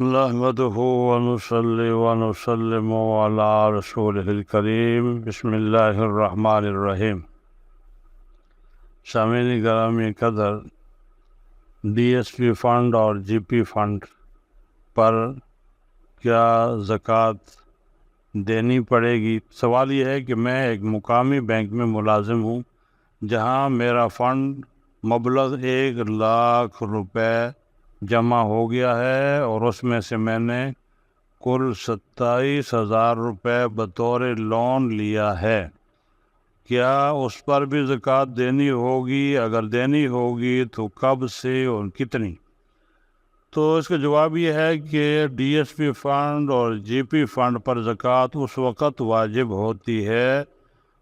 نحمده ونصلي ونسلم على رسوله الكريم. بسم اللہ الرحمن الرحیم سامعین گرامی قدر، ڈی ایس پی فنڈ اور جی پی فنڈ پر کیا زکوٰۃ دینی پڑے گی؟ سوال یہ ہے کہ میں ایک مقامی بینک میں ملازم ہوں جہاں میرا فنڈ مبلغ ایک لاکھ روپے جمع ہو گیا ہے اور اس میں سے میں نے کل ستائیس ہزار روپے بطور لون لیا ہے۔ کیا اس پر بھی زکوٰۃ دینی ہوگی؟ اگر دینی ہوگی تو کب سے اور کتنی؟ تو اس کا جواب یہ ہے کہ ڈی ایس پی فنڈ اور جی پی فنڈ پر زکوٰۃ اس وقت واجب ہوتی ہے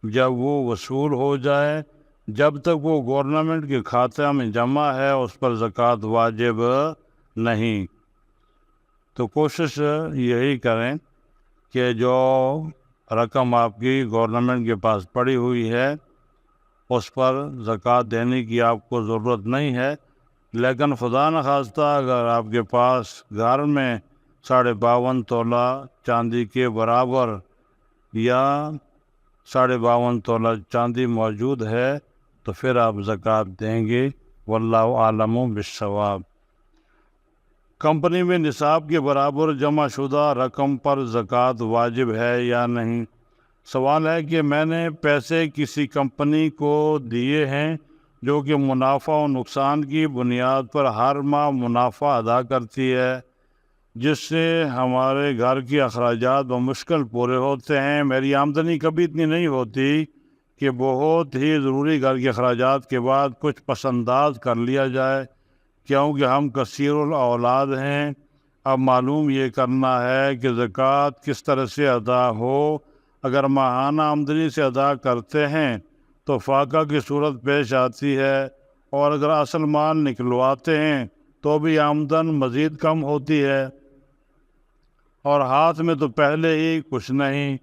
جب وہ وصول ہو جائے جب تک وہ گورنمنٹ کے کھاتے میں جمع ہے، اس پر زکوٰۃ واجب نہیں۔ تو کوشش یہی کریں کہ جو رقم آپ کی گورنمنٹ کے پاس پڑی ہوئی ہے، اس پر زکوٰۃ دینے کی آپ کو ضرورت نہیں ہے۔ لیکن خدا نخواستہ، اگر آپ کے پاس گھر میں ساڑھے باون تولہ چاندی کے برابر یا ساڑھے باون تولہ چاندی موجود ہے تو پھر آپ زکوٰۃ دیں گے۔ واللہ عالم و بصواب کمپنی میں نصاب کے برابر جمع شدہ رقم پر زکوٰۃ واجب ہے یا نہیں؟ سوال ہے کہ میں نے پیسے کسی کمپنی کو دیے ہیں جو کہ منافع و نقصان کی بنیاد پر ہر ماہ منافع ادا کرتی ہے، جس سے ہمارے گھر کی اخراجات بمشکل پورے ہوتے ہیں۔ میری آمدنی کبھی اتنی نہیں ہوتی۔ کہ بہت ہی ضروری گھر کے اخراجات کے بعد کچھ پسنداز کر لیا جائے، کیونکہ ہم کثیر الاولاد ہیں۔ اب معلوم یہ کرنا ہے کہ زکوٰۃ کس طرح سے ادا ہو۔ اگر ماہانہ آمدنی سے ادا کرتے ہیں تو فاقہ کی صورت پیش آتی ہے، اور اگر اصل مال نکلواتے ہیں تو بھی آمدن مزید کم ہوتی ہے۔ اور ہاتھ میں تو پہلے ہی کچھ نہیں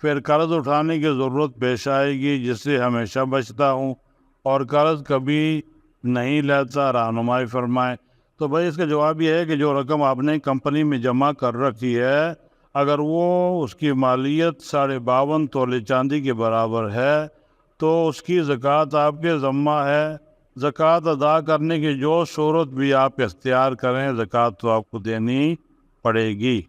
پھر قرض اٹھانے کی ضرورت پیش آئے گی، جس سے ہمیشہ بچتا ہوں اور قرض کبھی نہیں لیتا، رہنمائی فرمائے۔ تو بھائی، اس کا جواب یہ ہے کہ جو رقم آپ نے کمپنی میں جمع کر رکھی ہے، اگر وہ اس کی مالیت ساڑھے باون تولے چاندی کے برابر ہے، تو اس کی زکوٰۃ آپ کے ذمہ ہے۔ زکوٰۃ ادا کرنے کی جو صورت بھی آپ اختیار کریں، زکوٰۃ تو آپ کو دینی پڑے گی۔